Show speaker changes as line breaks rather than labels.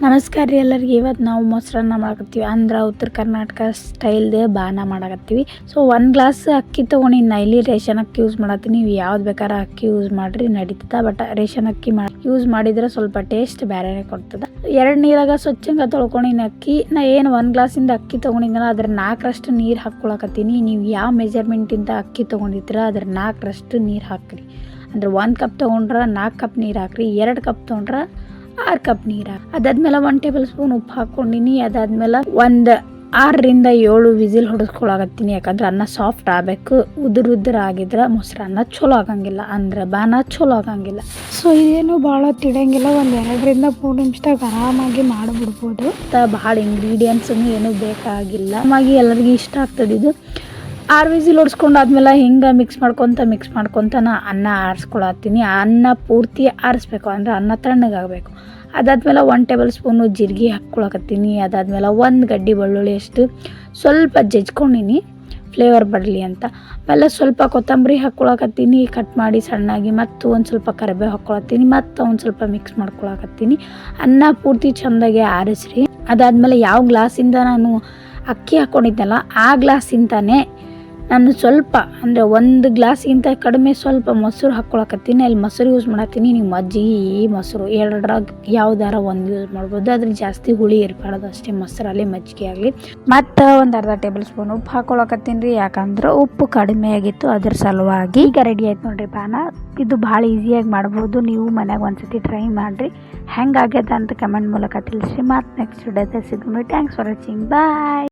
ನಮಸ್ಕಾರ ರೀ ಎಲ್ಲರಿಗೆ. ಇವತ್ತು ನಾವು ಮೊಸರನ್ನ ಮಾಡಕತ್ತೀವಿ. ಅಂದ್ರೆ ಉತ್ತರ ಕರ್ನಾಟಕ ಸ್ಟೈಲ್ದು ಬಾನ ಮಾಡಕತ್ತೀವಿ. ಸೊ ಒಂದು ಗ್ಲಾಸ್ ಅಕ್ಕಿ ತೊಗೊಂಡು ನೈಲಿ ರೇಷನ್ ಅಕ್ಕಿ ಯೂಸ್ ಮಾಡತ್ತೀನಿ. ನೀವು ಯಾವ್ದು ಬೇಕಾದ್ರೆ ಅಕ್ಕಿ ಯೂಸ್ ಮಾಡಿರಿ, ನಡೀತದ. ಬಟ್ ರೇಷನ್ ಅಕ್ಕಿ ಯೂಸ್ ಮಾಡಿದ್ರೆ ಸ್ವಲ್ಪ ಟೇಸ್ಟ್ ಬೇರೆನೇ ಕೊಡ್ತದೆ. ಎರಡು ನೀರಾಗ ಸ್ವಚ್ಛಂಗ ತೊಳ್ಕೊಂಡಿನ ಅಕ್ಕಿ, ನಾ ಏನು ಒಂದು ಗ್ಲಾಸಿಂದ ಅಕ್ಕಿ ತೊಗೊಂಡಿದ್ದಲ್ಲ ಅದ್ರ ನಾಲ್ಕರಷ್ಟು ನೀರು ಹಾಕ್ಕೊಳಕತ್ತೀನಿ. ನೀವು ಯಾವ ಮೆಜರ್ಮೆಂಟಿಂದ ಅಕ್ಕಿ ತೊಗೊಂಡಿರ್ತೀರ, ಅದ್ರ ನಾಲ್ಕರಷ್ಟು ನೀರು ಹಾಕ್ರಿ. ಅಂದ್ರೆ ಒಂದು ಕಪ್ ತೊಗೊಂಡ್ರೆ ನಾಲ್ಕು ಕಪ್ ನೀರು ಹಾಕ್ರಿ, ಎರಡು ಕಪ್ ತೊಗೊಂಡ್ರೆ ಆರು ಕಪ್ ನೀರು. ಅದಾದ್ಮೇಲೆ ಒನ್ ಟೇಬಲ್ ಸ್ಪೂನ್ ಉಪ್ಪು ಹಾಕೊಂಡಿನಿ ಅದಾದ್ಮೇಲೆ ಒಂದು ಆರರಿಂದ ಏಳು ವಿಸಿಲ್ ಹೊಡೆಸ್ಕೊಳಾಗತ್ತೀನಿ ಯಾಕಂದ್ರೆ ಅನ್ನ ಸಾಫ್ಟ್ ಆಗಬೇಕು. ಉದುರು ಉದುರು ಆಗಿದ್ರೆ ಮೊಸರನ್ನ ಚಲೋ ಆಗಂಗಿಲ್ಲ. ಅಂದ್ರೆ ಬಾನ ಚಲೋ ಆಗಂಗಿಲ್ಲ. ಸೊ ಇದೇನು ಭಾಳ ತಿಳಂಗಿಲ್ಲ ಒಂದು ಎರಡರಿಂದ ಮೂರು ನಿಮಿಷದಾಗ ಆರಾಮಾಗಿ ಮಾಡಿಬಿಡ್ಬೋದು. ಭಾಳ ಇಂಗ್ರೀಡಿಯೆಂಟ್ಸ್ ಏನು ಬೇಕಾಗಿಲ್ಲ. ಆರಾಮಾಗಿ ಎಲ್ಲರಿಗೂ ಇಷ್ಟ ಆಗ್ತದೆ ಇದು. ಆರು ವಿಸಿಲ್ ಹೊಡ್ಸ್ಕೊಂಡಾದ್ಮೇಲೆ ಹಿಂಗೆ ಮಿಕ್ಸ್ ಮಾಡ್ಕೊತ ಮಿಕ್ಸ್ ಮಾಡ್ಕೊತ ನಾ ಅನ್ನ ಆರಿಸ್ಕೊಳತ್ತೀನಿ. ಅನ್ನ ಪೂರ್ತಿ ಆರಿಸ್ಬೇಕು. ಅಂದರೆ ಅನ್ನ ತಣ್ಣಗಾಗಬೇಕು. ಅದಾದ್ಮೇಲೆ ಒನ್ ಟೇಬಲ್ ಸ್ಪೂನು ಜೀರಿಗೆ ಹಾಕ್ಕೊಳಕತ್ತೀನಿ. ಅದಾದ್ಮೇಲೆ ಒಂದು ಗಡ್ಡಿ ಬೆಳ್ಳುಳ್ಳಿ ಅಷ್ಟು ಸ್ವಲ್ಪ ಜಜ್ಕೊಂಡಿನಿ. ಫ್ಲೇವರ್ ಬರಲಿ ಅಂತ. ಆಮೇಲೆ ಸ್ವಲ್ಪ ಕೊತ್ತಂಬರಿ ಹಾಕ್ಕೊಳಕತ್ತೀನಿ. ಕಟ್ ಮಾಡಿ ಸಣ್ಣಾಗಿ ಮತ್ತು ಒಂದು ಸ್ವಲ್ಪ ಕರಿಬೇವು ಹಾಕ್ಕೊಳತ್ತೀನಿ. ಮತ್ತು ಒಂದು ಸ್ವಲ್ಪ ಮಿಕ್ಸ್ ಮಾಡ್ಕೊಳಕತ್ತೀನಿ. ಅನ್ನ ಪೂರ್ತಿ ಚೆಂದಾಗಿ ಆರಿಸ್ರಿ. ಅದಾದ್ಮೇಲೆ ಯಾವ ಗ್ಲಾಸಿಂದ ನಾನು ಅಕ್ಕಿ ಹಾಕ್ಕೊಂಡಿದ್ದೆಲ್ಲ ಆ ಗ್ಲಾಸಿಂದಾನೇ ನಾನು ಸ್ವಲ್ಪ, ಅಂದರೆ ಒಂದು ಗ್ಲಾಸ್ಗಿಂತ ಕಡಿಮೆ ಸ್ವಲ್ಪ ಮೊಸರು ಹಾಕ್ಕೊಳಕತ್ತೀನಿ, ಅಲ್ಲಿ ಮೊಸರು ಯೂಸ್ ಮಾಡತ್ತೀನಿ ನೀವು ಮಜ್ಜಿಗೆ ಮೊಸರು, ಎರಡರಾಗ ಯಾವ್ದಾರ ಒಂದು ಯೂಸ್ ಮಾಡ್ಬೋದು. ಅದ್ರ ಜಾಸ್ತಿ ಹುಳಿ ಇರಬಾರ್ದು, ಅಷ್ಟೇ ಮೊಸರಲ್ಲಿ ಮಜ್ಜಿಗೆ ಆಗಲಿ. ಮತ್ತು ಒಂದು ಅರ್ಧ ಟೇಬಲ್ ಸ್ಪೂನ್ ಉಪ್ಪು ಹಾಕ್ಕೊಳಕತ್ತೀನಿ ರೀ, ಯಾಕಂದ್ರೆ ಉಪ್ಪು ಕಡಿಮೆ ಆಗಿತ್ತು ಅದ್ರ ಸಲುವಾಗಿ. ಈಗ ರೆಡಿ ಆಯ್ತು ನೋಡ್ರಿ ಪಾನ, ಇದು ಭಾಳ ಈಸಿಯಾಗಿ ಮಾಡ್ಬೋದು, ನೀವು ಮನೆಗೆ ಒಂದ್ಸತಿ ಟ್ರೈ ಮಾಡಿರಿ. ಹೆಂಗಾಗ್ಯದ ಅಂತ ಕಮೆಂಟ್ ಮೂಲಕ ತಿಳಿಸಿ ಮತ್ತು ನೆಕ್ಸ್ಟ್ ಡೇ ಸಿಗೋಣ. Thanks for watching bye